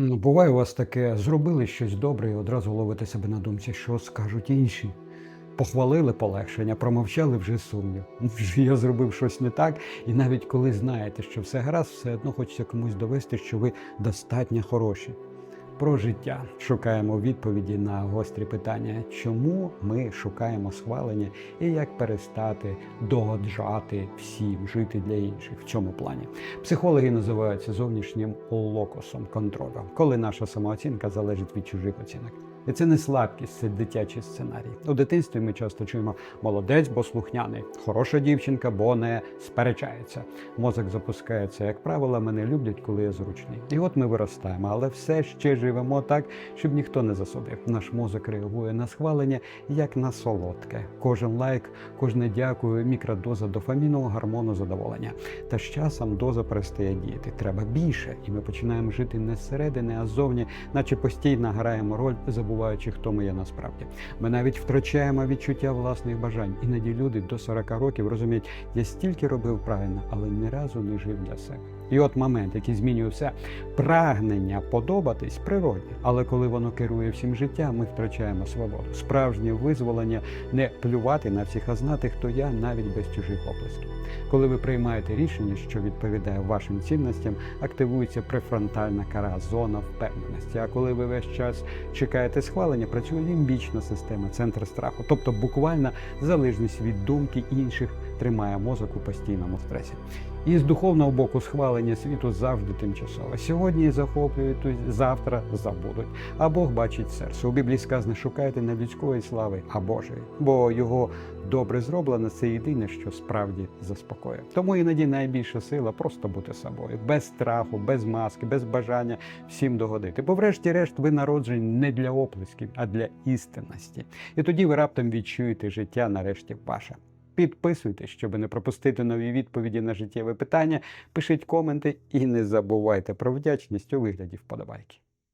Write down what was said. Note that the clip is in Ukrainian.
Ну, Буває у вас таке, зробили щось добре і одразу ловите себе на думці, що скажуть інші. Похвалили полегшення, промовчали вже сумнів. Вже Я зробив щось не так, і навіть коли знаєте, що все гаразд, все одно хочеться комусь довести, що ви достатньо хороші. Про життя шукаємо відповіді на гострі питання, чому ми шукаємо схвалення і як перестати догоджати всім, жити для інших в цьому плані. Психологи називаються зовнішнім локосом контролю, коли наша самооцінка залежить від чужих оцінок. І це не слабкість, це дитячий сценарій. У дитинстві ми часто чуємо молодець, бо слухняний, хороша дівчинка, бо не сперечається. Мозок запускається, як правило, мене люблять, коли я зручний. І от ми виростаємо, але все ще живемо так, щоб ніхто не засудив. Наш мозок реагує на схвалення як на солодке. Кожен лайк, кожне дякую, мікродоза дофамінового гормону задоволення. Та з часом доза перестає діяти. Треба більше, і ми починаємо жити не зсередини, а ззовні, наче постійно граємо роль, забуваючи, хто ми є насправді. Ми навіть втрачаємо відчуття власних бажань. Іноді люди до 40 років розуміють, я стільки робив правильно, але ні разу не жив для себе. І от момент, який змінює все, прагнення подобатись природні, але коли воно керує всім життям, ми втрачаємо свободу. Справжнє визволення не плювати на всіх, а знати, хто я навіть без чужих оплесків. Коли ви приймаєте рішення, що відповідає вашим цінностям, активується префронтальна кара, зона впевненості. А коли ви весь час чекаєте схвалення, працює лімбічна система, центр страху, тобто буквально залежність від думки інших тримає мозок у постійному стресі. І з духовного боку схвалення світу завжди тимчасове. Сьогодні захоплюють, завтра забудуть. А Бог бачить серце. У Біблії сказано, шукайте не людської слави, а Божої. Бо його добре зроблено це єдине, що справді заспокоює. Тому іноді найбільша сила просто бути собою, без страху, без маски, без бажання всім догодити. Бо, врешті-решт, ви народжені не для оплесків, а для істинності. І тоді ви раптом відчуєте життя нарешті ваше. Підписуйтесь, щоб не пропустити нові відповіді на життєві питання. Пишіть коменти і не забувайте про вдячність у вигляді вподобайки.